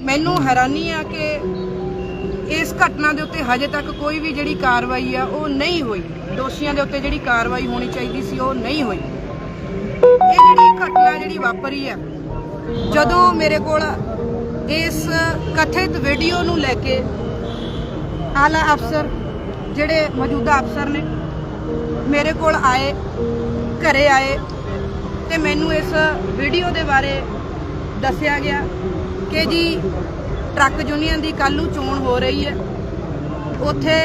ਮੈਨੂੰ ਹੈਰਾਨੀ ਆ ਕਿ ਇਸ ਘਟਨਾ ਦੇ ਉੱਤੇ ਹਜੇ ਤੱਕ ਕੋਈ ਵੀ ਜਿਹੜੀ ਕਾਰਵਾਈ ਆ, ਉਹ ਨਹੀਂ ਹੋਈ। ਦੋਸ਼ੀਆਂ ਦੇ ਉੱਤੇ ਜਿਹੜੀ ਕਾਰਵਾਈ ਹੋਣੀ ਚਾਹੀਦੀ ਸੀ, ਉਹ ਨਹੀਂ ਹੋਈ। ਇਹ ਜਿਹੜੀ ਘਟਨਾ ਜਿਹੜੀ ਵਾਪਰੀ ਆ, ਜਦੋਂ ਮੇਰੇ ਕੋਲ ਇਸ ਕਥਿਤ ਵੀਡੀਓ ਨੂੰ ਲੈ ਕੇ ਆਲਾ ਅਫਸਰ, ਜਿਹੜੇ ਮੌਜੂਦਾ ਅਫਸਰ ਨੇ, ਮੇਰੇ ਕੋਲ ਆਏ, ਘਰੇ ਆਏ ਤੇ ਮੈਨੂੰ ਇਸ ਵੀਡੀਓ ਦੇ ਬਾਰੇ ਦੱਸਿਆ ਗਿਆ। ਕਿ ਜੀ ਟਰੱਕ ਯੂਨੀਅਨ ਦੀ ਕੱਲ ਨੂੰ ਚੋਣ ਹੋ ਰਹੀ ਹੈ। ਉੱਥੇ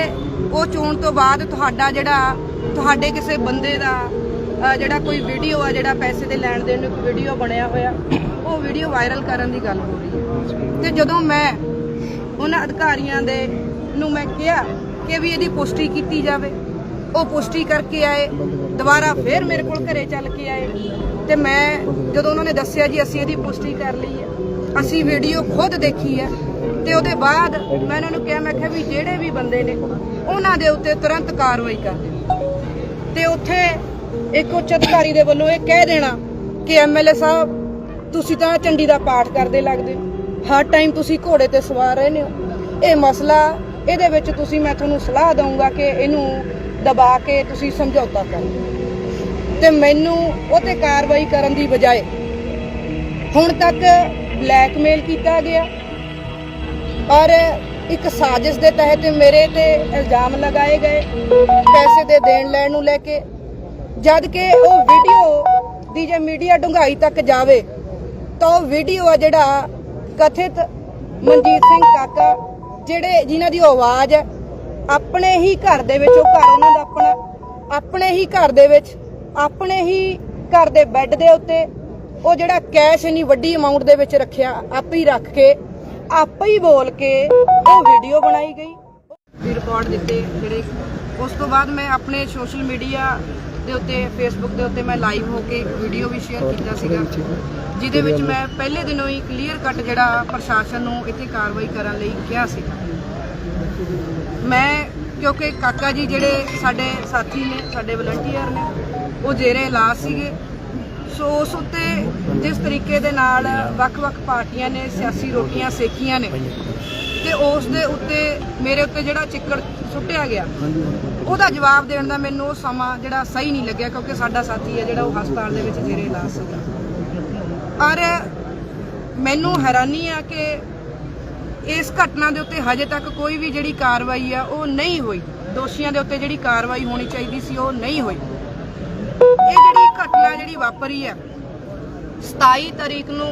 ਉਹ ਚੋਣ ਤੋਂ ਬਾਅਦ ਤੁਹਾਡਾ ਜਿਹੜਾ, ਤੁਹਾਡੇ ਕਿਸੇ ਬੰਦੇ ਦਾ ਜਿਹੜਾ ਕੋਈ ਵੀਡੀਓ ਆ, ਜਿਹੜਾ ਪੈਸੇ ਦੇ ਲੈਣ ਦੇਣ ਨੂੰ ਇੱਕ ਵੀਡੀਓ ਬਣਿਆ ਹੋਇਆ, ਉਹ ਵੀਡੀਓ ਵਾਇਰਲ ਕਰਨ ਦੀ ਗੱਲ ਹੋ ਰਹੀ ਹੈ। ਤੇ ਜਦੋਂ ਮੈਂ ਉਹਨਾਂ ਅਧਿਕਾਰੀਆਂ ਦੇ ਨੂੰ ਮੈਂ ਕਿਹਾ ਕਿ ਵੀ ਇਹਦੀ ਪੁਸ਼ਟੀ ਕੀਤੀ ਜਾਵੇ, ਉਹ ਪੁਸ਼ਟੀ ਕਰਕੇ ਆਏ, ਦੁਬਾਰਾ ਫੇਰ ਮੇਰੇ ਕੋਲ ਘਰੇ ਚੱਲ ਕੇ ਆਏ। ਤੇ ਮੈਂ ਜਦੋਂ ਉਹਨਾਂ ਨੇ ਦੱਸਿਆ ਜੀ, ਅਸੀਂ ਇਹਦੀ ਪੁਸ਼ਟੀ ਕਰ ਲਈ ਹੈ। ਅਸੀਂ ਵੀਡੀਓ ਖੁਦ ਦੇਖੀ ਹੈ ਤੇ ਉਹਦੇ ਬਾਅਦ ਮੈਂ ਉਹਨਾਂ ਨੂੰ ਕਿਹਾ, ਮੈਂ ਕਿਹਾ ਵੀ ਜਿਹੜੇ ਵੀ ਬੰਦੇ ਨੇ, ਉਹਨਾਂ ਦੇ ਉੱਤੇ ਤੁਰੰਤ ਕਾਰਵਾਈ ਕਰ ਦਿਓ। ਤੇ ਉੱਥੇ ਇੱਕ ਉੱਚ ਅਧਿਕਾਰੀ ਦੇ ਵੱਲੋਂ ਇਹ ਕਹਿ ਦੇਣਾ ਕਿ ਐਮਐਲਏ ਸਾਹਿਬ, ਤੁਸੀਂ ਤਾਂ ਝੰਡੀ ਦਾ ਪਾਠ ਕਰਦੇ ਲੱਗਦੇ ਹੋ। ਹਰ ਟਾਈਮ ਤੁਸੀਂ ਘੋੜੇ ਤੇ ਸਵਾਰ ਰਹਿੰਦੇ ਹੋ। ਇਹ ਮਸਲਾ, ਇਹਦੇ ਵਿੱਚ ਤੁਸੀਂ, ਮੈਂ ਤੁਹਾਨੂੰ ਸਲਾਹ ਦਊਂਗਾ ਕਿ ਇਹਨੂੰ ਦਬਾ ਕੇ ਤੁਸੀਂ ਸਮਝੌਤਾ ਕਰੋ। ਤੇ ਮੈਨੂੰ ਉਹ ਤੇ ਕਾਰਵਾਈ ਕਰਨ ਦੀ ਬਜਾਏ ਹੁਣ ਤੱਕ ਬਲੈਕਮੇਲ ਕੀਤਾ ਗਿਆ। ਔਰ ਇੱਕ ਸਾਜ਼ਿਸ਼ ਦੇ ਤਹਿਤ ਮੇਰੇ ਤੇ ਇਲਜ਼ਾਮ ਲਗਾਏ ਗਏ, ਪੈਸੇ ਦੇ ਦੇਣ ਲੈਣ ਨੂੰ ਲੈ ਕੇ। ਜਦ ਕਿ ਉਹ ਵੀਡੀਓ ਦੀ ਜੇ ਮੀਡੀਆ ਡੂੰਘਾਈ ਤੱਕ ਜਾਵੇ, ਤਾਂ ਉਹ ਵੀਡੀਓ ਆ ਜਿਹੜਾ ਕਥਿਤ ਮਨਜੀਤ ਸਿੰਘ ਕਾਕਾ, ਜਿਹੜੇ ਜਿਨ੍ਹਾਂ ਦੀ ਆਵਾਜ਼ ਹੈ ਆਪਣੇ ਹੀ ਘਰ ਦੇ ਵਿੱਚ, ਉਹ ਘਰ ਉਹਨਾਂ ਦਾ ਆਪਣਾ, ਆਪਣੇ ਹੀ ਘਰ ਦੇ ਵਿੱਚ, ਆਪਣੇ ਹੀ ਘਰ ਦੇ ਬੈੱਡ ਦੇ ਉੱਤੇ ਉਹ ਜਿਹੜਾ ਕੈਸ਼ ਇੰਨੀ ਵੱਡੀ ਅਮਾਉਂਟ ਦੇ ਵਿੱਚ ਰੱਖਿਆ, ਆਪੇ ਹੀ ਰੱਖ ਕੇ, ਆਪੇ ਹੀ ਬੋਲ ਕੇ ਉਹ ਵੀਡੀਓ ਬਣਾਈ ਗਈ। ਰਿਕਾਰਡ ਦਿੱਤੇ, ਜਿਹੜੇ ਉਸ ਤੋਂ ਬਾਅਦ ਮੈਂ ਆਪਣੇ ਸੋਸ਼ਲ ਮੀਡੀਆ ਦੇ ਉੱਤੇ ਫੇਸਬੁੱਕ ਦੇ ਉੱਤੇ ਮੈਂ ਲਾਈਵ ਹੋ ਕੇ ਵੀਡੀਓ ਵੀ ਸ਼ੇਅਰ ਕੀਤਾ ਸੀਗਾ, ਜਿਹਦੇ ਵਿੱਚ ਮੈਂ ਪਹਿਲੇ ਦਿਨੋਂ ਹੀ ਕਲੀਅਰ ਕੱਟ ਜਿਹੜਾ ਪ੍ਰਸ਼ਾਸਨ ਨੂੰ ਇੱਥੇ ਕਾਰਵਾਈ ਕਰਨ ਲਈ ਕਿਹਾ ਸੀ ਮੈਂ, ਕਿਉਂਕਿ ਕਾਕਾ ਜੀ ਜਿਹੜੇ ਸਾਡੇ ਸਾਥੀ ਨੇ, ਸਾਡੇ ਵਲੰਟੀਅਰ ਨੇ, ਉਹ ਜੇਰੇ ਇਲਾਜ ਸੀਗੇ। ਸੋ ਉਸ ਉੱਤੇ ਜਿਸ ਤਰੀਕੇ ਦੇ ਨਾਲ ਵੱਖ-ਵੱਖ ਪਾਰਟੀਆਂ ਨੇ ਸਿਆਸੀ ਰੋਟੀਆਂ ਸੇਕੀਆਂ ਨੇ ਤੇ ਉਸ ਦੇ ਉੱਤੇ ਮੇਰੇ ਉੱਤੇ ਜਿਹੜਾ ਚਿੱਕੜ ਸੁੱਟਿਆ ਗਿਆ, ਉਹਦਾ ਜਵਾਬ ਦੇਣ ਦਾ ਮੈਨੂੰ ਉਹ ਸਮਾਂ ਜਿਹੜਾ ਸਹੀ ਨਹੀਂ ਲੱਗਿਆ ਕਿਉਂਕਿ ਸਾਡਾ ਸਾਥੀ ਹੈ ਜਿਹੜਾ ਉਹ ਹਸਪਤਾਲ ਦੇ ਵਿੱਚ ਜੇਰੇ ਇਲਾਜ ਸੀਗਾ ਔਰ ਮੈਨੂੰ ਹੈਰਾਨੀ ਆ ਕਿ ਇਸ ਘਟਨਾ ਦੇ ਉੱਤੇ ਹਜੇ ਤੱਕ ਕੋਈ ਵੀ ਜਿਹੜੀ ਕਾਰਵਾਈ ਆ, ਉਹ ਨਹੀਂ ਹੋਈ। ਦੋਸ਼ੀਆਂ ਦੇ ਉੱਤੇ ਜਿਹੜੀ ਕਾਰਵਾਈ ਹੋਣੀ ਚਾਹੀਦੀ ਸੀ, ਉਹ ਨਹੀਂ ਹੋਈ। ਇਹ ਜਿਹੜੀ ਘਟਨਾ ਜਿਹੜੀ ਵਾਪਰੀ ਹੈ 27 ਤਰੀਕ ਨੂੰ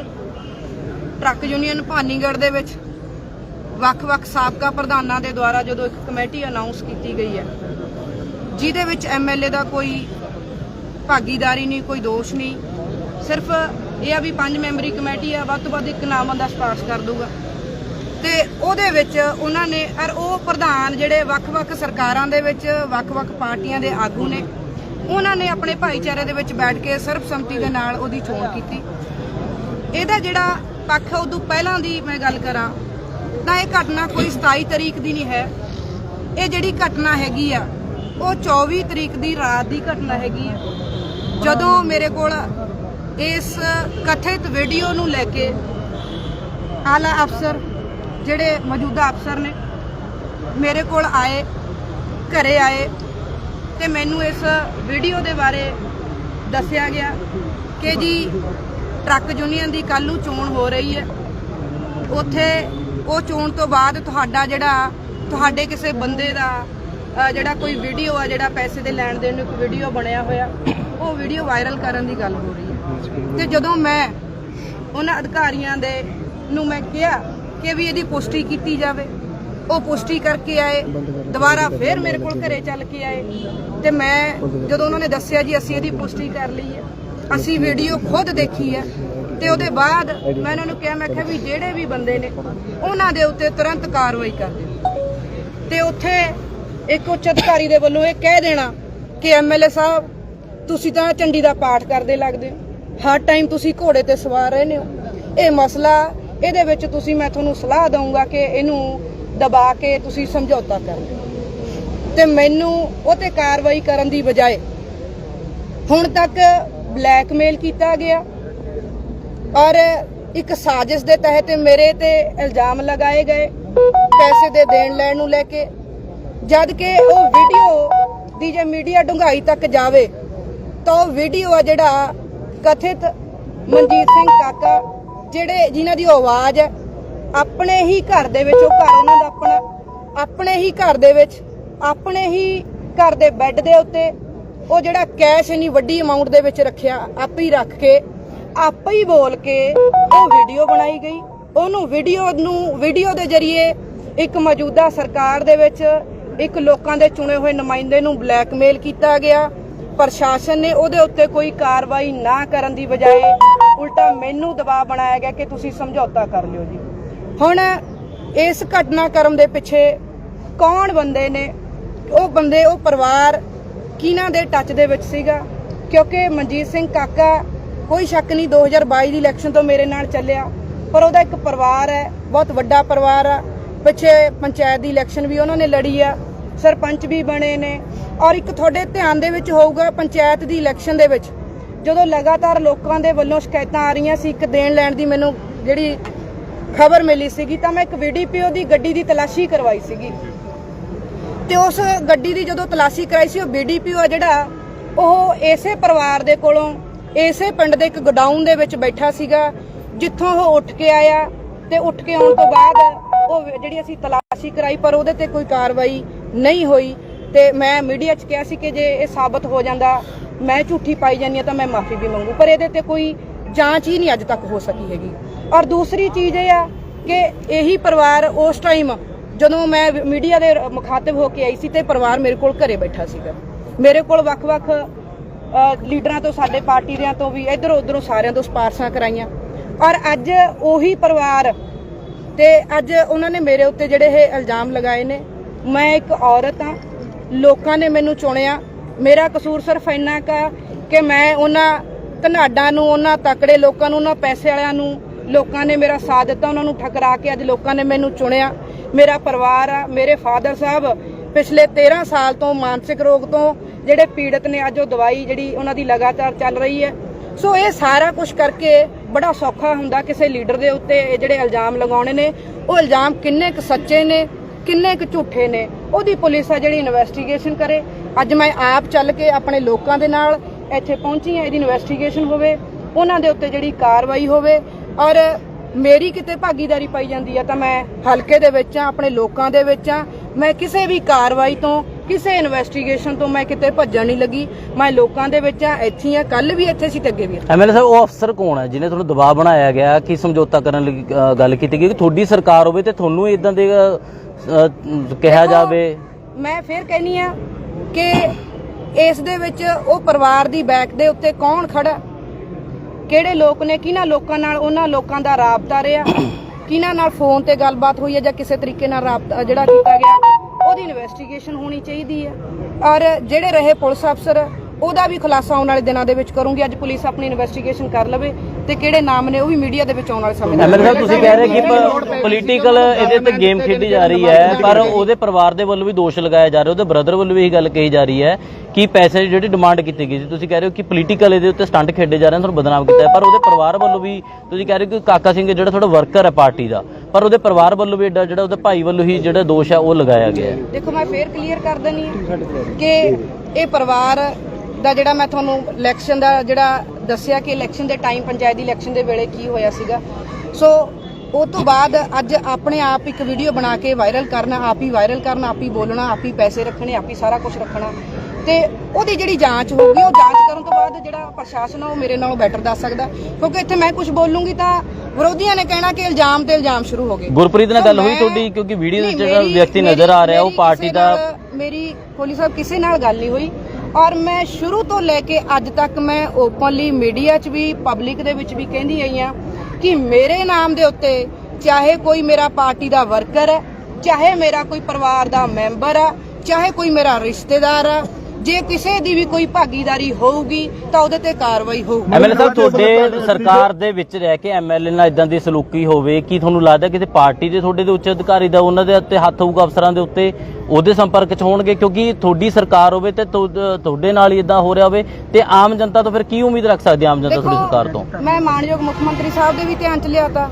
ਟਰੱਕ ਯੂਨੀਅਨ ਭਾਨੀਗੜ੍ਹ ਦੇ ਵਿੱਚ ਵੱਖ-ਵੱਖ ਸਾਬਕਾ ਪ੍ਰਧਾਨਾਂ ਦੇ ਦੁਆਰਾ ਜਦੋਂ ਇੱਕ ਕਮੇਟੀ ਅਨਾਉਂਸ ਕੀਤੀ ਗਈ ਹੈ, ਜਿਹਦੇ ਵਿੱਚ ਐਮਐਲਏ ਦਾ ਕੋਈ ਭਾਗੀਦਾਰੀ ਨਹੀਂ, ਕੋਈ ਦੋਸ਼ ਨਹੀਂ, ਸਿਰਫ ਇਹ ਆ ਵੀ ਪੰਜ ਮੈਂਬਰੀ ਕਮੇਟੀ ਆ, ਵੱਧ ਤੋਂ ਵੱਧ ਇੱਕ ਨਾਮ ਬੰਦਾ ਸਿਫਾਰਿਸ਼ ਕਰ ਦੂਗਾ ਤੇ ਉਹਦੇ ਵਿੱਚ ਉਹਨਾਂ ਨੇ, ਔਰ ਉਹ ਪ੍ਰਧਾਨ ਜਿਹੜੇ ਵੱਖ-ਵੱਖ ਸਰਕਾਰਾਂ ਦੇ ਵਿੱਚ, ਵੱਖ-ਵੱਖ ਪਾਰਟੀਆਂ ਦੇ ਆਗੂ ਨੇ ਉਹਨਾਂ ਨੇ ਆਪਣੇ ਭਾਈਚਾਰੇ ਦੇ ਵਿੱਚ ਬੈਠ ਕੇ ਸਰਬਸੰਮਤੀ ਦੇ ਨਾਲ ਉਹਦੀ ਚੋਣ ਕੀਤੀ। ਇਹਦਾ ਜਿਹੜਾ ਪੱਖ ਉਦੋਂ ਪਹਿਲਾਂ ਦੀ ਮੈਂ ਗੱਲ ਕਰਾਂ, ਤਾਂ ਇਹ ਘਟਨਾ ਕੋਈ 27 ਤਰੀਕ ਦੀ ਨਹੀਂ ਹੈ। ਇਹ ਜਿਹੜੀ ਘਟਨਾ ਹੈਗੀ ਆ, ਉਹ 24 ਤਰੀਕ ਦੀ ਰਾਤ ਦੀ ਘਟਨਾ ਹੈਗੀ ਆ। ਜਦੋਂ ਮੇਰੇ ਕੋਲ ਇਸ ਕਥਿਤ ਵੀਡੀਓ ਨੂੰ ਲੈ ਕੇ ਆਲਾ ਅਫਸਰ, ਜਿਹੜੇ ਮੌਜੂਦਾ ਅਫਸਰ ਨੇ, ਮੇਰੇ ਕੋਲ ਆਏ, ਘਰੇ ਆਏ ਤੇ ਮੈਨੂੰ ਇਸ ਵੀਡੀਓ ਦੇ ਬਾਰੇ ਦੱਸਿਆ ਗਿਆ ਕਿ ਜੀ ਟਰੱਕ ਯੂਨੀਅਨ ਦੀ ਕੱਲ ਨੂੰ ਚੋਣ ਹੋ ਰਹੀ ਹੈ। ਉੱਥੇ ਉਹ ਚੋਣ ਤੋਂ ਬਾਅਦ ਤੁਹਾਡਾ ਜਿਹੜਾ, ਤੁਹਾਡੇ ਕਿਸੇ ਬੰਦੇ ਦਾ ਜਿਹੜਾ ਕੋਈ ਵੀਡੀਓ ਆ, ਜਿਹੜਾ ਪੈਸੇ ਦੇ ਲੈਣ ਦੇਣ ਨੂੰ ਇੱਕ ਵੀਡੀਓ ਬਣਿਆ ਹੋਇਆ, ਉਹ ਵੀਡੀਓ ਵਾਇਰਲ ਕਰਨ ਦੀ ਗੱਲ ਹੋ ਰਹੀ ਹੈ। ਤੇ ਜਦੋਂ ਮੈਂ ਉਹਨਾਂ ਅਧਿਕਾਰੀਆਂ ਦੇ ਨੂੰ ਮੈਂ ਕਿਹਾ ਕਿ ਵੀ ਇਹਦੀ ਪੁਸ਼ਟੀ ਕੀਤੀ ਜਾਵੇ ਉਹ ਪੁਸ਼ਟੀ ਕਰਕੇ ਆਏ, ਦੁਬਾਰਾ ਫੇਰ ਮੇਰੇ ਕੋਲ ਘਰੇ ਚੱਲ ਕੇ ਆਏ। ਤੇ ਮੈਂ ਜਦੋਂ ਉਹਨਾਂ ਨੇ ਦੱਸਿਆ ਜੀ, ਅਸੀਂ ਇਹਦੀ ਪੁਸ਼ਟੀ ਕਰ ਲਈ ਹੈ, ਅਸੀਂ ਵੀਡੀਓ ਖੁਦ ਦੇਖੀ ਹੈ। ਤੇ ਉਹਦੇ ਬਾਅਦ ਮੈਂ ਉਹਨਾਂ ਨੂੰ ਕਿਹਾ, ਮੈਂ ਕਿਹਾ ਵੀ ਜਿਹੜੇ ਵੀ ਬੰਦੇ ਨੇ, ਉਹਨਾਂ ਦੇ ਉੱਤੇ ਤੁਰੰਤ ਕਾਰਵਾਈ ਕਰ ਦਿਓ। ਤੇ ਉੱਥੇ ਇੱਕ ਉੱਚ ਅਧਿਕਾਰੀ ਦੇ ਵੱਲੋਂ ਇਹ ਕਹਿ ਦੇਣਾ ਕਿ ਐਮਐਲਏ ਸਾਹਿਬ, ਤੁਸੀਂ ਤਾਂ ਝੰਡੀ ਦਾ ਪਾਠ ਕਰਦੇ ਲੱਗਦੇ ਹੋ। ਹਰ ਟਾਈਮ ਤੁਸੀਂ ਘੋੜੇ ਤੇ ਸਵਾਰ ਰਹੇ ਨੇ ਇਹ ਮਸਲਾ, ਇਹਦੇ ਵਿੱਚ ਤੁਸੀਂ, ਮੈਂ ਤੁਹਾਨੂੰ ਸਲਾਹ ਦਊਂਗਾ ਕਿ ਇਹਨੂੰ ਦਬਾ ਕੇ ਤੁਸੀਂ ਸਮਝੌਤਾ ਕਰ ਤੇ ਮੈਨੂੰ ਉਹ ਤੇ ਕਾਰਵਾਈ ਕਰਨ ਦੀ ਬਜਾਏ ਹੁਣ ਤੱਕ ਬਲੈਕਮੇਲ ਕੀਤਾ ਗਿਆ ਔਰ ਇੱਕ ਸਾਜ਼ਿਸ਼ ਦੇ ਤਹਿਤ ਮੇਰੇ ਤੇ ਇਲਜ਼ਾਮ ਲਗਾਏ ਗਏ, ਪੈਸੇ ਦੇ ਦੇਣ ਲੈਣ ਨੂੰ ਲੈ ਕੇ। ਜਦ ਕਿ ਉਹ ਵੀਡੀਓ ਦੀ ਜੇ ਮੀਡੀਆ ਡੁੰਗਾਈ ਤੱਕ ਜਾਵੇ, ਤਾਂ ਉਹ ਵੀਡੀਓ ਆ ਜਿਹੜਾ ਕਥਿਤ ਮਨਜੀਤ ਸਿੰਘ ਕਾਕਾ, ਜਿਹੜੇ ਜਿਨ੍ਹਾਂ ਦੀ ਆਵਾਜ਼ ਹੈ ਆਪਣੇ ਹੀ ਘਰ ਦੇ ਵਿੱਚ, ਉਹ ਘਰ ਉਹਨਾਂ ਦਾ ਆਪਣਾ, ਆਪਣੇ ਹੀ ਘਰ ਦੇ ਵਿੱਚ, ਆਪਣੇ ਹੀ ਘਰ ਦੇ ਬੈੱਡ ਦੇ ਉੱਤੇ, ਉਹ ਜਿਹੜਾ ਕੈਸ਼ ਇੰਨੀ ਵੱਡੀ ਅਮਾਉਂਟ ਦੇ ਵਿੱਚ ਰੱਖਿਆ, ਆਪੇ ਹੀ ਰੱਖ ਕੇ, ਆਪੇ ਹੀ ਬੋਲ ਕੇ ਉਹ ਵੀਡੀਓ ਬਣਾਈ ਗਈ। ਉਹਨੂੰ ਵੀਡੀਓ ਨੂੰ ਵੀਡੀਓ ਦੇ ਜ਼ਰੀਏ ਇੱਕ ਮੌਜੂਦਾ ਸਰਕਾਰ ਦੇ ਵਿੱਚ ਇੱਕ ਲੋਕਾਂ ਦੇ ਚੁਣੇ ਹੋਏ ਨੁਮਾਇੰਦੇ ਨੂੰ ਬਲੈਕਮੇਲ ਕੀਤਾ ਗਿਆ। ਪ੍ਰਸ਼ਾਸਨ ਨੇ ਉਹਦੇ ਉੱਤੇ ਕੋਈ ਕਾਰਵਾਈ ਨਾ ਕਰਨ ਦੀ ਬਜਾਏ ਉਲਟਾ ਮੈਨੂੰ ਦਬਾਅ ਬਣਾਇਆ ਗਿਆ ਕਿ ਤੁਸੀਂ ਸਮਝੌਤਾ ਕਰ ਲਿਓ ਜੀ। ਹੁਣ ਇਸ ਘਟਨਾਕ੍ਰਮ ਦੇ ਪਿੱਛੇ ਕੌਣ ਬੰਦੇ ਨੇ? ਉਹ ਬੰਦੇ, ਉਹ ਪਰਿਵਾਰ ਕਿਹਨਾਂ ਦੇ ਟੱਚ ਦੇ ਵਿੱਚ ਸੀਗਾ? ਕਿਉਂਕਿ ਮਨਜੀਤ ਸਿੰਘ ਕਾਕਾ ਕੋਈ ਸ਼ੱਕ ਨਹੀਂ 2022 ਦੀ ਇਲੈਕਸ਼ਨ ਤੋਂ ਮੇਰੇ ਨਾਲ ਚੱਲਿਆ। ਪਰ ਉਹਦਾ ਇੱਕ ਪਰਿਵਾਰ ਹੈ, ਬਹੁਤ ਵੱਡਾ ਪਰਿਵਾਰ ਆ। ਪਿੱਛੇ ਪੰਚਾਇਤ ਦੀ ਇਲੈਕਸ਼ਨ ਵੀ ਉਹਨਾਂ ਨੇ ਲੜੀ ਆ। ਸਰਪੰਚ ਵੀ ਬਣੇ ਨੇ। ਔਰ ਇੱਕ ਤੁਹਾਡੇ ਧਿਆਨ ਦੇ ਵਿੱਚ ਹੋਊਗਾ ਪੰਚਾਇਤ ਦੀ ਇਲੈਕਸ਼ਨ ਦੇ ਵਿੱਚ। ਜਦੋਂ ਲਗਾਤਾਰ ਲੋਕਾਂ ਦੇ ਵੱਲੋਂ ਸ਼ਿਕਾਇਤਾਂ ਆ ਰਹੀਆਂ ਸੀ ਇੱਕ ਦੇਣ ਲੈਣ ਦੀ ਮੈਨੂੰ ਜਿਹੜੀ ਖਬਰ ਮਿਲੀ ਸੀਗੀ, ਤਾਂ ਮੈਂ ਇੱਕ ਵੀਡੀਪੀਓ ਦੀ ਗੱਡੀ ਦੀ ਤਲਾਸ਼ੀ ਕਰਵਾਈ ਸੀਗੀ। ਤੇ ਉਸ ਗੱਡੀ ਦੀ ਜਦੋਂ ਤਲਾਸ਼ੀ ਕਰਾਈ ਸੀ, ਉਹ ਬੀਡੀਪੀਓ ਆ ਜਿਹੜਾ, ਉਹ ਇਸੇ ਪਰਿਵਾਰ ਦੇ ਕੋਲੋਂ, ਇਸੇ ਪਿੰਡ ਦੇ ਇੱਕ ਗੋਡਾਊਨ ਦੇ ਵਿੱਚ ਬੈਠਾ ਸੀਗਾ, ਜਿੱਥੋਂ ਉਹ ਉੱਠ ਕੇ ਆਇਆ ਤੇ ਉੱਠ ਕੇ ਆਉਣ ਤੋਂ ਬਾਅਦ ਉਹ ਜਿਹੜੀ ਅਸੀਂ ਤਲਾਸ਼ੀ ਕਰਾਈ, ਪਰ ਉਹਦੇ ਤੇ ਕੋਈ ਕਾਰਵਾਈ ਨਹੀਂ ਹੋਈ। ਤੇ ਮੈਂ ਮੀਡੀਆ 'ਚ ਕਿਹਾ ਸੀ ਕਿ ਜੇ ਇਹ ਸਾਬਤ ਹੋ ਜਾਂਦਾ, ਮੈਂ ਝੂਠੀ ਪਾਈ ਜਾਂਦੀ ਹਾਂ ਤਾਂ ਮੈਂ ਮਾਫੀ ਵੀ ਮੰਗੂ। ਪਰ ਇਹਦੇ ਤੇ ਕੋਈ ਜਾਂਚ ਹੀ ਨਹੀਂ ਅੱਜ ਤੱਕ ਹੋ ਸਕੀ ਹੈਗੀ। ਔਰ ਦੂਸਰੀ ਚੀਜ਼ ਇਹ ਆ ਕਿ ਇਹੀ ਪਰਿਵਾਰ ਉਸ ਟਾਈਮ ਜਦੋਂ ਮੈਂ ਮੀਡੀਆ ਦੇ ਮੁਖਾਤਬ ਹੋ ਕੇ ਆਈ ਸੀ ਤੇ ਪਰਿਵਾਰ ਮੇਰੇ ਕੋਲ ਘਰੇ ਬੈਠਾ ਸੀਗਾ। ਮੇਰੇ ਕੋਲ ਵੱਖ-ਵੱਖ ਲੀਡਰਾਂ ਤੋਂ, ਸਾਡੇ ਪਾਰਟੀ ਦਿਆਂ ਤੋਂ ਵੀ ਇਧਰ ਉਧਰੋਂ ਸਾਰਿਆਂ ਤੋਂ ਸਪਾਰਸ਼ਾਂ ਕਰਾਈਆਂ। ਔਰ ਅੱਜ ਉਹੀ ਪਰਿਵਾਰ ਤੇ ਅੱਜ ਉਹਨਾਂ ਨੇ ਮੇਰੇ ਉੱਤੇ ਜਿਹੜੇ ਇਹ ਇਲਜ਼ਾਮ ਲਗਾਏ ਨੇ, ਮੈਂ ਇੱਕ ਔਰਤ ਆ ਲੋਕਾਂ ਨੇ ਮੈਨੂੰ ਚੁਣਿਆ। ਮੇਰਾ ਕਸੂਰ ਸਿਰਫ ਇੰਨਾ ਕਾ ਕਿ ਮੈਂ ਉਹਨਾਂ ਧਨਾਡਾਂ ਨੂੰ, ਉਹਨਾਂ ਤਕੜੇ ਲੋਕਾਂ ਨੂੰ, ਉਹਨਾਂ ਪੈਸੇ ਵਾਲਿਆਂ ਨੂੰ, ਲੋਕਾਂ ਨੇ ਮੇਰਾ ਸਾਥ ਦਿੱਤਾ, ਉਹਨਾਂ ਨੂੰ ਠਕਰਾ ਕੇ ਅੱਜ ਲੋਕਾਂ ਨੇ ਮੈਨੂੰ ਚੁਣਿਆ। ਮੇਰਾ ਪਰਿਵਾਰ ਆ, ਮੇਰੇ ਫਾਦਰ ਸਾਹਿਬ, ਪਿਛਲੇ 13 ਸਾਲ ਤੋਂ ਮਾਨਸਿਕ ਰੋਗ ਤੋਂ, ਜਿਹੜੇ ਪੀੜਤ ਨੇ ਅੱਜ ਉਹ ਦਵਾਈ ਜਿਹੜੀ ਉਹਨਾਂ ਦੀ ਲਗਾਤਾਰ ਚੱਲ ਰਹੀ ਹੈ। ਸੋ ਇਹ ਸਾਰਾ ਕੁਝ ਕਰਕੇ ਬੜਾ ਸੌਖਾ ਹੁੰਦਾ ਕਿਸੇ ਲੀਡਰ ਦੇ ਉੱਤੇ ਇਹ ਜਿਹੜੇ ਇਲਜ਼ਾਮ ਲਗਾਉਣੇ ਨੇ। ਉਹ ਇਲਜ਼ਾਮ ਕਿੰਨੇ ਕੁ ਸੱਚੇ ਨੇ, ਕਿੰਨੇ ਕੁ ਝੂਠੇ ਨੇ, ਉਹਦੀ ਪੁਲਿਸ ਆ ਜਿਹੜੀ ਇਨਵੈਸਟੀਗੇਸ਼ਨ ਕਰੇ। ਅੱਜ ਮੈਂ ਆਪ ਚੱਲ ਕੇ ਆਪਣੇ ਲੋਕਾਂ ਦੇ ਨਾਲ ਇੱਥੇ ਪਹੁੰਚੀ ਹਾਂ ਇਹਦੀ ਇਨਵੈਸਟੀਗੇਸ਼ਨ ਹੋਵੇ ਉਹਨਾਂ ਦੇ ਉੱਤੇ ਜਿਹੜੀ ਕਾਰਵਾਈ ਹੋਵੇ ਔਰ ਮੇਰੀ ਕਿਤੇ ਭਾਗੀਦਾਰੀ ਪਾਈ ਜਾਂਦੀ ਆ ਤਾਂ ਮੈਂ ਹਲਕੇ ਦੇ ਵਿੱਚ ਆ ਆਪਣੇ ਲੋਕਾਂ ਦੇ ਵਿੱਚ ਆ ਮੈਂ ਕਿਸੇ ਵੀ ਕਾਰਵਾਈ ਤੋਂ ਕਿਸੇ ਇਨਵੈਸਟੀਗੇਸ਼ਨ ਤੋਂ ਮੈਂ ਕਿਤੇ ਭੱਜਣ ਨਹੀਂ ਲੱਗੀ। ਮੈਂ ਲੋਕਾਂ ਦੇ ਵਿੱਚ ਆ ਇੱਥੇ ਆ ਕੱਲ ਵੀ ਇੱਥੇ ਸੀ ਤੇ ਅੱਗੇ ਵੀ। ਐਮਐਲਏ ਸਾਹਿਬ ਉਹ ਅਫਸਰ ਕੌਣ ਹੈ ਜਿਹਨੇ ਤੁਹਾਨੂੰ ਦਬਾਅ ਬਣਾਇਆ ਗਿਆ ਕਿ ਸਮਝੌਤਾ ਕਰਨ ਲਈ ਗੱਲ ਕੀਤੀ ਗਈ? ਕਿ ਤੁਹਾਡੀ ਸਰਕਾਰ ਹੋਵੇ ਤੇ ਤੁਹਾਨੂੰ ਇਦਾਂ ਦੇ ਕਿਹਾ ਜਾਵੇ। ਮੈਂ ਫਿਰ ਕਹਿਨੀ ਆ ਕਿ ਇਸ ਦੇ ਵਿੱਚ ਉਹ ਪਰਿਵਾਰ ਦੀ ਬੈਕ ਦੇ ਉੱਤੇ ਕੌਣ ਖੜਾ? ਕਿਹੜੇ ਲੋਕ ਨੇ? ਕਿਹਨਾਂ ਲੋਕਾਂ ਨਾਲ ਉਹਨਾਂ ਲੋਕਾਂ ਦਾ ਰਾਬਤਾ ਰਿਹਾ? ਕਿਹਨਾਂ ਨਾਲ ਫੋਨ ਤੇ ਗੱਲਬਾਤ ਹੋਈ ਹੈ ਜਾਂ ਕਿਸੇ ਤਰੀਕੇ ਨਾਲ ਰਾਬਤਾ ਜਿਹੜਾ ਕੀਤਾ ਗਿਆ? ਉਹਦੀ ਇਨਵੈਸਟੀਗੇਸ਼ਨ ਹੋਣੀ ਚਾਹੀਦੀ ਹੈ। ਔਰ ਜਿਹੜੇ ਰਹੇ ਪੁਲਿਸ ਅਫਸਰ ਉਹਦਾ ਵੀ ਖੁਲਾਸਾ ਆਉਣ ਵਾਲੇ ਦਿਨਾਂ ਦੇ ਵਿੱਚ ਕਰੂੰਗੀ। ਅੱਜ ਪੁਲਿਸ ਆਪਣੀ ਇਨਵੈਸਟੀਗੇਸ਼ਨ ਕਰ ਲਵੇ। ਤੇ ਕਿਹੜੇ ਨਾਮ ਨੇ ਉਹ ਵੀ ਮੀਡੀਆ ਦੇ ਵਿੱਚ ਆਉਣ ਵਾਲੇ ਸਮੇਂ ਦੇ ਐਮਐਲਏ ਸਾਹਿਬ ਤੁਸੀਂ ਕਹਿ ਰਹੇ ਕਿ ਪੋਲੀਟੀਕਲ ਇਹਦੇ ਤੇ ਗੇਮ ਖੇਡੀ ਜਾ ਰਹੀ ਹੈ ਪਰ ਉਹਦੇ ਪਰਿਵਾਰ ਦੇ ਵੱਲੋਂ ਵੀ ਦੋਸ਼ ਲਗਾਇਆ ਜਾ ਰਿਹਾ ਉਹਦੇ ਬ੍ਰਦਰ ਵੱਲੋਂ ਵੀ ਇਹ ਗੱਲ ਕਹੀ ਜਾ ਰਹੀ ਹੈ ਕਿ ਪੈਸੇ ਦੀ ਜਿਹੜੀ ਡਿਮਾਂਡ ਕੀਤੀ ਗਈ ਸੀ ਤੁਸੀਂ ਕਹਿ ਰਹੇ ਹੋ ਕਿ ਪੋਲੀਟੀਕਲ ਇਹਦੇ ਉੱਤੇ ਸਟੰਟ ਖੇਡੇ ਜਾ ਰਹੇ ਨੇ ਤੁਹਾਨੂੰ ਬਦਨਾਮ ਕੀਤਾ ਹੈ ਪਰ ਉਹਦੇ ਪਰਿਵਾਰ ਵੱਲੋਂ ਵੀ ਤੁਸੀਂ ਕਹਿ ਰਹੇ ਹੋ ਕਿ ਕਾਕਾ ਸਿੰਘ ਜਿਹੜਾ ਤੁਹਾਡਾ ਵਰਕਰ ਹੈ ਪਾਰਟੀ ਦਾ ਪਰ ਉਹਦੇ ਪਰਿਵਾਰ ਵੱਲੋਂ ਵੀ ਐਡਾ ਜਿਹੜਾ ਉਹਦੇ ਭਾਈ ਵੱਲੋਂ ਹੀ ਜਿਹੜਾ ਦੋਸ਼ ਹੈ ਉਹ ਲਗਾਇਆ ਗਿਆ ਹੈ। ਦੇਖੋ ਮੈਂ ਫੇਰ ਕਲੀਅਰ ਕਰ ਦਿੰਨੀ ਆ ਕਿ ਇਹ ਪਰਿਵਾਰ ਦਾ ਜਿਹੜਾ ਮੈਂ ਤੁਹਾਨੂੰ ਇਲੈਕਸ਼ਨ ਦਾ ਜਿਹੜਾ ਦੱਸਿਆ ਕਿ ਇਲੈਕਸ਼ਨ ਦੇ ਟਾਈਮ ਪੰਚਾਇਤ ਦੀ ਇਲੈਕਸ਼ਨ ਦੇ ਵੇਲੇ ਕੀ ਹੋਇਆ ਸੀਗਾ। ਸੋ ਉਹ ਤੋਂ ਬਾਅਦ ਅੱਜ ਆਪਣੇ ਆਪ ਇੱਕ ਵੀਡੀਓ ਬਣਾ ਕੇ ਵਾਇਰਲ ਕਰਨਾ ਆਪ ਹੀ ਵਾਇਰਲ ਕਰਨਾ ਆਪ ਹੀ ਬੋਲਣਾ ਆਪ ਹੀ ਪੈਸੇ ਰੱਖਣੇ ਆਪ ਹੀ ਸਾਰਾ ਕੁਝ ਰੱਖਣਾ। ਤੇ ਉਹਦੀ ਜਿਹੜੀ ਜਾਂਚ ਹੋਊਗੀ ਉਹ ਜਾਂਚ ਕਰਨ ਤੋਂ ਬਾਅਦ ਜਿਹੜਾ ਪ੍ਰਸ਼ਾਸਨ ਆ ਉਹ ਮੇਰੇ ਨਾਲੋਂ ਬੈਟਰ ਦੱਸ ਸਕਦਾ। ਕਿਉਂਕਿ ਇੱਥੇ ਮੈਂ ਕੁਝ ਬੋਲੂੰਗੀ ਤਾਂ ਵਿਰੋਧੀਆਂ ਨੇ ਕਹਿਣਾ ਕਿ ਇਲਜ਼ਾਮ ਤੇ ਇਲਜ਼ਾਮ ਸ਼ੁਰੂ ਹੋ ਗਏ। ਗੁਰਪ੍ਰੀਤ ਨਾਲ ਗੱਲ ਹੋਈ ਤੁਹਾਡੀ? ਕਿਉਂਕਿ ਵੀਡੀਓ ਵਿੱਚ ਜਿਹੜਾ ਵਿਅਕਤੀ ਨਜ਼ਰ ਆ ਰਿਹਾ ਉਹ ਪਾਰਟੀ ਦਾ ਮੇਰੀ ਕੋਲੀ ਸਾਹਿਬ ਕਿਸੇ ਨਾਲ ਗੱਲ ਨਹੀਂ ਹੋਈ। ਔਰ ਮੈਂ ਸ਼ੁਰੂ ਤੋਂ ਲੈ ਕੇ ਅੱਜ ਤੱਕ ਮੈਂ ਓਪਨਲੀ ਮੀਡੀਆ 'ਚ ਵੀ ਪਬਲਿਕ ਦੇ ਵਿੱਚ ਵੀ ਕਹਿੰਦੀ ਆਈ ਆ ਕਿ ਮੇਰੇ ਨਾਮ ਦੇ ਉੱਤੇ ਚਾਹੇ ਕੋਈ ਮੇਰਾ ਪਾਰਟੀ ਦਾ ਵਰਕਰ ਹੈ, ਚਾਹੇ ਮੇਰਾ ਕੋਈ ਪਰਿਵਾਰ ਦਾ ਮੈਂਬਰ ਆ ਚਾਹੇ ਕੋਈ ਮੇਰਾ ਰਿਸ਼ਤੇਦਾਰ ਆ ਜੇ ਕਿਸੇ ਦੀ ਵੀ ਕੋਈ ਭਾਗੀਦਾਰੀ ਹੋਊਗੀ ਤਾਂ ਉਹਦੇ ਤੇ ਕਾਰਵਾਈ ਹੋਊਗੀ। ਐਮਐਲਏ ਸਾਹਿਬ ਤੁਹਾਡੇ ਸਰਕਾਰ ਦੇ ਵਿੱਚ ਰਹਿ ਕੇ ਐਮਐਲਏ ਨਾਲ ਇਦਾਂ ਦੀ ਸਲੂਕੀ ਹੋਵੇ ਕੀ ਤੁਹਾਨੂੰ ਲੱਗਦਾ ਕਿਸੇ ਪਾਰਟੀ ਦੇ ਤੁਹਾਡੇ ਦੇ ਉੱਚ ਅਧਿਕਾਰੀ ਦਾ ਉਹਨਾਂ ਦੇ ਉੱਤੇ ਹੱਥ ਹੋਊਗਾ ਅਫਸਰਾਂ ਦੇ ਉੱਤੇ? ਉਹਦੇ ਸੰਪਰਕ 'ਚ ਹੋਣਗੇ ਕਿਉਂਕਿ ਤੁਹਾਡੀ ਸਰਕਾਰ ਹੋਵੇ ਤੇ ਤੁਹਾ- ਤੁਹਾਡੇ ਨਾਲ ਹੀ ਇਦਾਂ ਹੋ ਰਿਹਾ ਹੋਵੇ ਤੇ ਆਮ ਜਨਤਾ ਤੋਂ ਫਿਰ ਕੀ ਉਮੀਦ ਰੱਖ ਸਕਦੀ ਹੈ ਆਮ ਜਨਤਾ ਤੁਹਾਡੀ ਸਰਕਾਰ ਤੋਂ? ਮੈਂ ਮਾਨਯੋਗ ਮੁੱਖ ਮੰਤਰੀ ਸਾਹਿਬ ਦੇ ਵੀ ਧਿਆਨ ਚ ਲਿਆਤਾ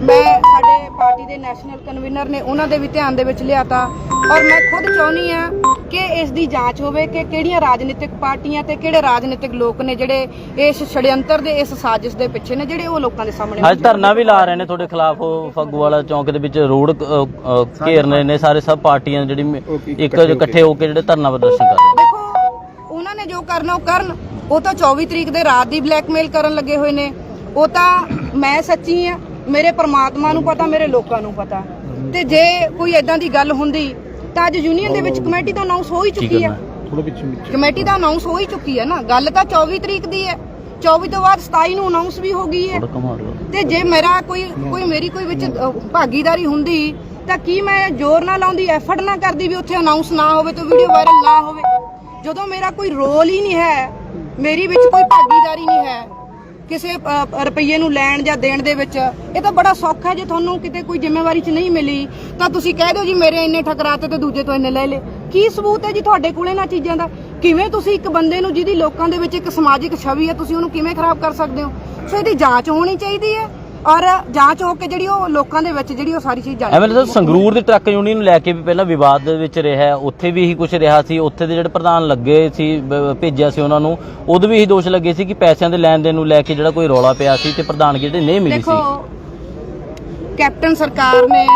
ਮੈਂ ਸਾਡੇ ਪਾਰਟੀ ਦੇ ਨੈਸ਼ਨਲ ਕਨਵੀਨਰ ਨੇ ਉਹਨਾਂ ਦੇ ਵੀ ਧਿਆਨ ਦੇ ਵਿੱਚ ਲਿਆਤਾ ਔਰ ਮੈਂ ਖੁਦ ਚਾਹੁੰਦੀ ਆ ਕਿ ਇਸ ਦੀ ਜਾਂਚ ਹੋਵੇ ਕਿ ਕਿਹੜੀਆਂ ਰਾਜਨੀਤਿਕ ਪਾਰਟੀਆਂ ਤੇ ਕਿਹੜੇ ਰਾਜਨੀਤਿਕ ਲੋਕ ਨੇ ਜਿਹੜੇ ਇਸ ਛੜਯੰਤਰ ਦੇ ਇਸ ਸਾਜ਼ਿਸ਼ ਦੇ ਪਿੱਛੇ ਨੇ ਜਿਹੜੇ ਉਹ ਲੋਕਾਂ ਦੇ ਸਾਹਮਣੇ ਅੱਜ ਧਰਨਾ ਵੀ ਲਾ ਰਹੇ ਨੇ ਤੁਹਾਡੇ ਖਿਲਾਫ ਉਹ ਫੱਗੂਵਾਲਾ ਚੌਂਕ ਦੇ ਵਿੱਚ ਰੋਡ ਅ, ਘੇਰਨੇ ਨੇ ਸਾਰੇ ਸਭ ਪਾਰਟੀਆਂ ਜਿਹੜੀ ਇੱਕ ਇਕੱਠੇ ਹੋ ਕੇ ਜਿਹੜੇ ਧਰਨਾ ਪ੍ਰਦਰਸ਼ਨ ਕਰ ਰਹੇ ਨੇ। ਦੇਖੋ ਉਹਨਾਂ ਨੇ ਜੋ ਕਰਨਾ ਉਹ ਕਰਨ। ਉਹ ਤਾਂ 24 ਤਰੀਕ ਦੇ ਰਾਤ ਦੀ ਬਲੈਕਮੇਲ ਕਰਨ ਲੱਗੇ ਹੋਏ ਨੇ। ਉਹ ਤਾਂ ਮੈਂ ਸੱਚੀ ਆ ਮੇਰੇ ਪ੍ਰਮਾਤਮਾ ਨੂੰ ਪਤਾ ਮੇਰੇ ਲੋਕਾਂ ਨੂੰ ਪਤਾ। ਤੇ ਜੇ ਕੋਈ ਐਦਾਂ ਦੀ ਗੱਲ ਹੁੰਦੀ ਤਾਂ ਅੱਜ ਯੂਨੀਅਨ ਦੇ ਵਿੱਚ ਕਮੇਟੀ ਤਾਂ ਅਨਾਉਂਸ ਹੋ ਹੀ ਚੁੱਕੀ ਆ। ਕਰਨਾ ਕਮੇਟੀ ਤਾਂ ਅਨਾਉਂਸ ਹੋ ਹੀ ਚੁੱਕੀ ਹੈ ਨਾ। ਗੱਲ ਤਾਂ 24 ਤਰੀਕ ਦੀ ਹੈ। 24 ਤੋਂ ਬਾਅਦ 27 ਨੂੰ ਅਨਾਉਂਸ ਵੀ ਹੋ ਗਈ ਹੈ। ਥੋੜਾ ਤੇ ਜੇ ਮੇਰਾ ਕੋਈ ਕੋਈ ਮੇਰੀ ਕੋਈ ਵਿੱਚ ਭਾਗੀਦਾਰੀ ਹੁੰਦੀ ਤਾਂ ਕੀ ਮੈਂ ਜ਼ੋਰ ਨਾ ਲਾਉਂਦੀ ਐਫਰਟ ਨਾ ਕਰਦੀ ਵੀ ਉੱਥੇ ਅਨਾਉਂਸ ਨਾ ਹੋਵੇ ਤੇ ਵੀਡੀਓ ਵਾਇਰਲ ਨਾ ਹੋਵੇ? ਜਦੋਂ ਮੇਰਾ ਕੋਈ ਰੋਲ ਹੀ ਨਹੀਂ ਹੈ ਮੇਰੀ ਵਿੱਚ ਕੋਈ ਭਾਗੀਦਾਰੀ ਨਹੀਂ ਹੈ ਕਿਸੇ ਰੁਪਈਏ ਨੂੰ ਲੈਣ ਜਾਂ ਦੇਣ ਦੇ ਵਿੱਚ, ਇਹ ਤਾਂ ਬੜਾ ਸੌਖਾ ਹੈ ਜੇ ਤੁਹਾਨੂੰ ਕਿਤੇ ਕੋਈ ਜ਼ਿੰਮੇਵਾਰੀ 'ਚ ਨਹੀਂ ਮਿਲੀ, ਤਾਂ ਤੁਸੀਂ ਕਹਿ ਦਿਓ ਜੀ ਮੇਰੇ ਇੰਨੇ ਠਕਰਾਤੇ ਤੇ ਦੂਜੇ ਤੋਂ ਇੰਨੇ ਲੈ ਲੇ ਕੀ ਸਬੂਤ ਹੈ ਜੀ ਤੁਹਾਡੇ ਕੋਲ ਇਹਨਾਂ ਚੀਜ਼ਾਂ ਦਾ? ਕਿਵੇਂ ਤੁਸੀਂ ਇੱਕ ਬੰਦੇ ਨੂੰ ਜਿਹਦੀ ਲੋਕਾਂ ਦੇ ਵਿੱਚ ਇੱਕ ਸਮਾਜਿਕ ਛਵੀ ਹੈ, ਤੁਸੀਂ ਉਹਨੂੰ ਕਿਵੇਂ ਖਰਾਬ ਕਰ ਸਕਦੇ ਹੋ? ਸੋ ਇਹਦੀ ਜਾਂਚ ਹੋਣੀ ਚਾਹੀਦੀ ਹੈ। ਔਰ ਜਾਂਚ ਹੋ ਕੇ ਜਿਹੜੀ ਉਹ ਲੋਕਾਂ ਦੇ ਵਿੱਚ ਜਿਹੜੀ ਉਹ ਸਾਰੀ ਚੀਜ਼ ਜਾਣੀ ਐਮਐਲਏ ਸਾਹਿਬ ਸੰਗਰੂਰ ਦੀ ਟਰੱਕ ਯੂਨੀਅਨ ਨੂੰ ਲੈ ਕੇ ਵੀ ਪਹਿਲਾਂ ਵਿਵਾਦ ਦੇ ਵਿੱਚ ਰਿਹਾ। ਉੱਥੇ ਵੀ ਇਹੀ ਕੁਝ ਰਿਹਾ ਸੀ ਉੱਥੇ ਦੇ ਜਿਹੜੇ ਪ੍ਰਧਾਨ ਲੱਗੇ ਸੀ ਬ- ਭੇਜਿਆ ਸੀ ਉਹਨਾਂ ਨੂੰ ਉਦੋਂ ਵੀ ਇਹੀ ਦੋਸ਼ ਲੱਗੇ ਸੀ ਕਿ ਪੈਸਿਆਂ ਦੇ ਲੈਣ ਦੇਣ ਨੂੰ ਲੈ ਕੇ ਜਿਹੜਾ ਕੋਈ ਰੌਲਾ ਪਿਆ ਸੀ ਤੇ ਪ੍ਰਧਾਨ ਜਿਹੜੇ ਨਹੀਂ ਮਿਲੀ ਦੇਖੋ ਸੀ ਕੈਪਟਨ ਸਰਕਾਰ ਨੇ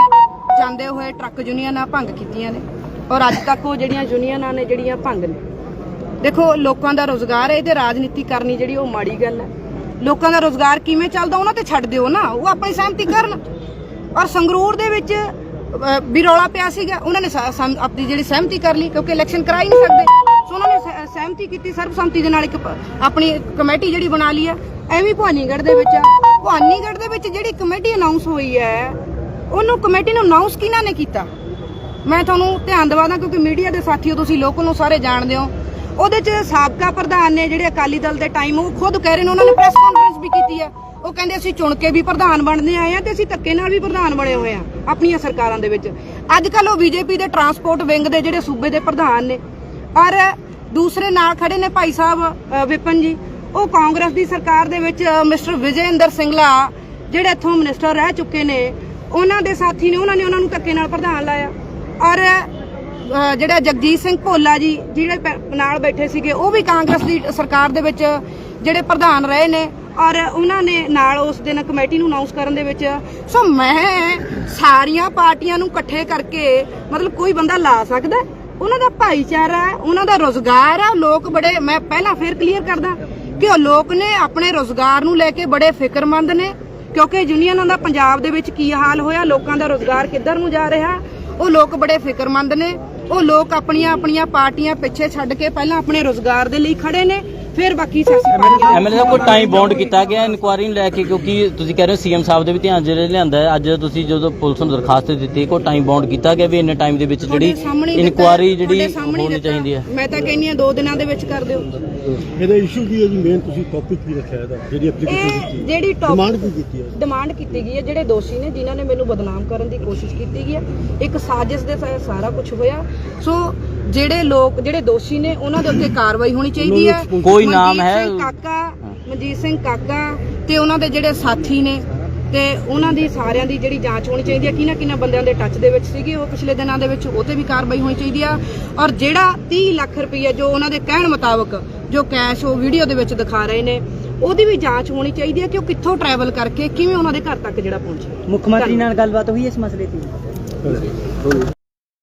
ਜਾਂਦੇ ਹੋਏ ਟਰੱਕ ਯੂਨੀਅਨਾਂ ਭੰਗ ਕੀਤੀਆਂ ਨੇ ਔਰ ਅੱਜ ਤੱਕ ਉਹ ਜਿਹੜੀਆਂ ਯੂਨੀਅਨਾਂ ਨੇ ਜਿਹੜੀਆਂ ਭੰਗ ਨੇ। ਦੇਖੋ ਲੋਕਾਂ ਦਾ ਰੋਜ਼ਗਾਰ ਹੈ ਇਹਦੇ ਰਾਜਨੀਤੀ ਕਰਨੀ ਜਿਹੜੀ ਉਹ ਮਾੜੀ ਗੱਲ ਹੈ। ਲੋਕਾਂ ਦਾ ਰੋਜ਼ਗਾਰ ਕਿਵੇਂ ਚੱਲਦਾ ਉਹਨਾਂ ਤੇ ਛੱਡ ਦਿਓ ਨਾ, ਉਹ ਆਪਣੀ ਸਹਿਮਤੀ ਕਰਨ। ਔਰ ਸੰਗਰੂਰ ਦੇ ਵਿੱਚ ਵੀ ਰੌਲਾ ਪਿਆ ਸੀਗਾ, ਉਹਨਾਂ ਨੇ ਆਪਣੀ ਜਿਹੜੀ ਸਹਿਮਤੀ ਕਰ ਲਈ, ਕਿਉਂਕਿ ਇਲੈਕਸ਼ਨ ਕਰਾ ਹੀ ਨਹੀਂ ਸਕਦੇ। ਸੋ ਉਹਨਾਂ ਨੇ ਸਹਿਮਤੀ ਕੀਤੀ, ਸਰਬਸੰਮਤੀ ਦੇ ਨਾਲ ਇੱਕ ਆਪਣੀ ਕਮੇਟੀ ਜਿਹੜੀ ਬਣਾ ਲਈ ਹੈ। ਐਵੇਂ ਭਵਾਨੀਗੜ੍ਹ ਦੇ ਵਿੱਚ ਆ। ਭਵਾਨੀਗੜ੍ਹ ਦੇ ਵਿੱਚ ਜਿਹੜੀ ਕਮੇਟੀ ਅਨਾਉਂਸ ਹੋਈ ਹੈ, ਉਹਨੂੰ ਕਮੇਟੀ ਨੂੰ ਅਨਾਉਂਸ ਕਿਹਨਾਂ ਨੇ ਕੀਤਾ? ਮੈਂ ਤੁਹਾਨੂੰ ਧਿਆਨ ਦਿਵਾਦਾ, ਕਿਉਂਕਿ ਮੀਡੀਆ ਦੇ ਸਾਥੀਓ, ਤੁਸੀਂ ਲੋਕਲ ਨੂੰ ਸਾਰੇ ਜਾਣਦੇ ਹੋ। ਉਹਦੇ ਚ ਸਾਬਕਾ ਪ੍ਰਧਾਨ ਨੇ ਜਿਹੜੇ ਅਕਾਲੀ ਦਲ ਦੇ ਟਾਈਮ ਉਹ ਖੁਦ ਕਹਿ ਰਹੇ ਨੇ, ਉਹਨਾਂ ਨੇ ਪ੍ਰੈਸ ਕਾਨਫਰੰਸ ਵੀ ਕੀਤੀ ਆ। ਉਹ ਕਹਿੰਦੇ ਅਸੀਂ ਚੁਣ ਕੇ ਵੀ ਪ੍ਰਧਾਨ ਬਣਦੇ ਆਏ ਆ ਤੇ ਅਸੀਂ ਧੱਕੇ ਨਾਲ ਵੀ ਪ੍ਰਧਾਨ ਬਣੇ ਹੋਏ ਆ, ਆਪਣੀਆਂ ਸਰਕਾਰਾਂ ਦੇ ਵਿੱਚ। ਅੱਜ ਕੱਲ ਉਹ ਬੀਜੇਪੀ ਦੇ ਟਰਾਂਸਪੋਰਟ ਵਿੰਗ ਦੇ ਜਿਹੜੇ ਸੂਬੇ ਦੇ ਪ੍ਰਧਾਨ ਨੇ। ਔਰ ਦੂਸਰੇ ਨਾਲ ਖੜੇ ਨੇ ਭਾਈ ਸਾਹਿਬ ਵਿਪਨ ਜੀ। ਉਹ ਕਾਂਗਰਸ ਦੀ ਸਰਕਾਰ ਦੇ ਵਿੱਚ ਮਿਸਟਰ ਵਿਜੇ ਇੰਦਰ ਸਿੰਗਲਾ, ਜਿਹੜੇ ਇੱਥੋਂ ਮਿਨਿਸਟਰ ਰਹਿ ਚੁੱਕੇ ਨੇ, ਉਹਨਾਂ ਦੇ ਸਾਥੀ ਨੇ, ਉਹਨਾਂ ਨੇ ਉਹਨਾਂ ਨੂੰ ਧੱਕੇ ਨਾਲ ਪ੍ਰਧਾਨ ਲਾਇਆ। ਔਰ ਜਿਹੜਾ ਜਗਜੀਤ ਸਿੰਘ ਭੋਲਾ ਜੀ, ਜਿਹੜੇ ਨਾਲ ਬੈਠੇ ਸੀਗੇ, ਉਹ ਵੀ ਕਾਂਗਰਸ ਦੀ ਸਰਕਾਰ ਦੇ ਵਿੱਚ ਜਿਹੜੇ ਪ੍ਰਧਾਨ ਰਹੇ ਨੇ ਔਰ ਉਹਨਾਂ ਨੇ ਨਾਲ ਉਸ ਦਿਨ ਕਮੇਟੀ ਨੂੰ ਅਨਾਉਂਸ ਕਰਨ ਦੇ ਵਿੱਚ, ਸੋ ਮੈਂ ਸਾਰੀਆਂ ਪਾਰਟੀਆਂ ਨੂੰ ਇਕੱਠੇ ਕਰਕੇ ਮਤਲਬ ਕੋਈ ਬੰਦਾ ਲਾ ਸਕਦਾ ਹੈ? ਉਹਨਾਂ ਦਾ ਭਾਈਚਾਰਾ ਉਹਨਾਂ ਦਾ ਰੋਜ਼ਗਾਰ ਆ ਲੋਕ ਬੜੇ, ਮੈਂ ਪਹਿਲਾਂ ਫੇਰ ਕਲੀਅਰ ਕਰਦਾ ਕਿ ਉਹ ਲੋਕ ਨੇ ਆਪਣੇ ਰੋਜ਼ਗਾਰ ਨੂੰ ਲੈ ਕੇ ਬੜੇ ਫਿਕਰਮੰਦ ਨੇ, ਕਿਉਂਕਿ ਯੂਨੀਅਨਾਂ ਦਾ ਪੰਜਾਬ ਦੇ ਵਿੱਚ ਕੀ ਹਾਲ ਹੋਇਆ, ਲੋਕਾਂ ਦਾ ਰੋਜ਼ਗਾਰ ਕਿੱਧਰ ਨੂੰ ਜਾ ਰਿਹਾ, ਉਹ ਲੋਕ ਬੜੇ ਫਿਕਰਮੰਦ ਨੇ ਉਹ ਲੋਕ ਆਪਣੀਆਂ ਆਪਣੀਆਂ ਪਾਰਟੀਆਂ ਪਿੱਛੇ ਛੱਡ ਕੇ ਪਹਿਲਾਂ ਆਪਣੇ ਰੋਜ਼ਗਾਰ ਦੇ ਲਈ ਖੜੇ ਨੇ ਫਿਰ ਬਾਕੀ ਸਿਆਸੀ ਪਾਰਟੀਆਂ ਐਮਐਲਏ ਸਾਹਿਬ ਕੋਈ ਟਾਈਮ ਬੌਂਡ ਕੀਤਾ ਗਿਆ ਇਨਕੁਆਰੀ ਨੂੰ ਲੈ ਕੇ ਕਿਉਂਕਿ ਤੁਸੀਂ ਕਹਿ ਰਹੇ ਹੋ ਸੀਐਮ ਸਾਹਿਬ ਦੇ ਵੀ ਧਿਆਨ ਜਿਹੜੇ ਲਿਆਂਦਾ ਹੈ। ਅੱਜ ਤੁਸੀਂ ਜਦੋਂ ਪੁਲਿਸ ਨੂੰ ਦਰਖਾਸਤ ਦਿੱਤੀ ਕੋਈ ਟਾਈਮ ਬੌਂਡ ਕੀਤਾ ਗਿਆ ਵੀ ਇੰਨੇ ਟਾਈਮ ਦੇ ਵਿੱਚ ਜਿਹੜੀ ਤੁਹਾਡੇ ਸਾਹਮਣੇ ਹੀ ਦਿੱਤਾ, ਇਨਕੁਆਰੀ ਜਿਹੜੀ ਤੁਹਾਡੇ ਸਾਹਮਣੇ ਹੀ ਹੋਣੀ ਦਿੱਤਾ। ਚਾਹੀਦੀ ਹੈ। ਮੈਂ ਤਾਂ ਕਹਿੰਨੀ ਆ ਦੋ ਦਿਨਾਂ ਦੇ ਵਿੱਚ ਕਰ ਦਿਓ। ਇਹਦਾ ਇਸ਼ੂ ਕੀ ਹੈ ਜੀ? ਮੇਨ ਤੁਸੀਂ ਟੌਪਿਕ ਕੀ ਰੱਖਿਆ ਇਹਦਾ? ਜਿਹੜੀ ਐਪਲੀਕੇਸ਼ਨ ਦਿੱਤੀ ਜਿਹੜੀ ਟੌਪ ਡਿਮਾਂਡ ਕੀ ਕੀਤੀ ਹੈ? ਡਿਮਾਂਡ ਕੀਤੀ ਗਈ ਹੈ ਜਿਹੜੇ ਦੋਸ਼ੀ ਨੇ ਜਿਨ੍ਹਾਂ ਨੇ ਮੈਨੂੰ ਬਦਨਾਮ ਕਰਨ ਦੀ ਕੋਸ਼ਿਸ਼ ਕੀਤੀ ਗਈ ਹੈ। ਇੱਕ ਸਾਜ਼ਿਸ਼ ਦੇ ਤਹਿਤ ਸਾਰਾ ਕੁਝ ਹੋਇਆ। ਸੋ ਜਿਹੜੇ ਲੋਕ ਜਿਹੜੇ ਦੋਸ਼ੀ ਨੇ ਉਹਨਾਂ ਦੇ ਉੱਤੇ ਕਾਰਵਾਈ ਹੋਣੀ ਚਾਹੀਦੀ ਹੈ। ਕੋਈ ਨਾਮ ਮਨਜੀਤ ਹੈ? ਸਿੰਘ ਕਾਕਾ ਮਨਜੀਤ ਸਿੰਘ ਕਾਕਾ ਤੇ ਉਹਨਾਂ ਦੇ ਜਿਹੜੇ ਸਾਥੀ ਨੇ ਤੇ ਉਹਨਾਂ ਦੀ ਸਾਰਿਆਂ ਦੀ ਜਿਹੜੀ ਜਾਂਚ ਹੋਣੀ ਚਾਹੀਦੀ ਹੈ। ਕਿਹਨਾਂ ਕਿਹਨਾਂ ਬੰਦਿਆਂ ਦੇ ਟੱਚ ਦੇ ਵਿੱਚ ਸੀਗੇ ਉਹ ਪਿਛਲੇ ਦਿਨਾਂ ਦੇ ਵਿੱਚ ਉਹ ਤੇ ਵੀ ਕਾਰਵਾਈ ਹੋਣੀ ਚਾਹੀਦੀ ਆ। ਔਰ ਜਿਹੜਾ 30 ਲੱਖ ਰੁਪਏ ਜੋ ਉਹਨਾਂ ਦੇ ਕਹਿਣ ਮੁਤਾਬਕ ਜੋ ਕੈਸ਼ ਉਹ ਵੀਡੀਓ ਦੇ ਵਿੱਚ ਦਿਖਾ ਰਹੇ ਨੇ ਉਹਦੀ ਵੀ ਜਾਂਚ ਹੋਣੀ ਚਾਹੀਦੀ ਹੈ ਕਿ ਉਹ ਕਿੱਥੋਂ ਟਰੈਵਲ ਕਰਕੇ ਕਿਵੇਂ ਉਹਨਾਂ ਦੇ ਘਰ ਤੱਕ ਜਿਹੜਾ ਪਹੁੰਚਿਆ। ਮੁੱਖ ਮੰਤਰੀ ਨਾਲ ਗੱਲਬਾਤ ਹੋਈ ਇਸ ਮਸਲੇ ਤੇ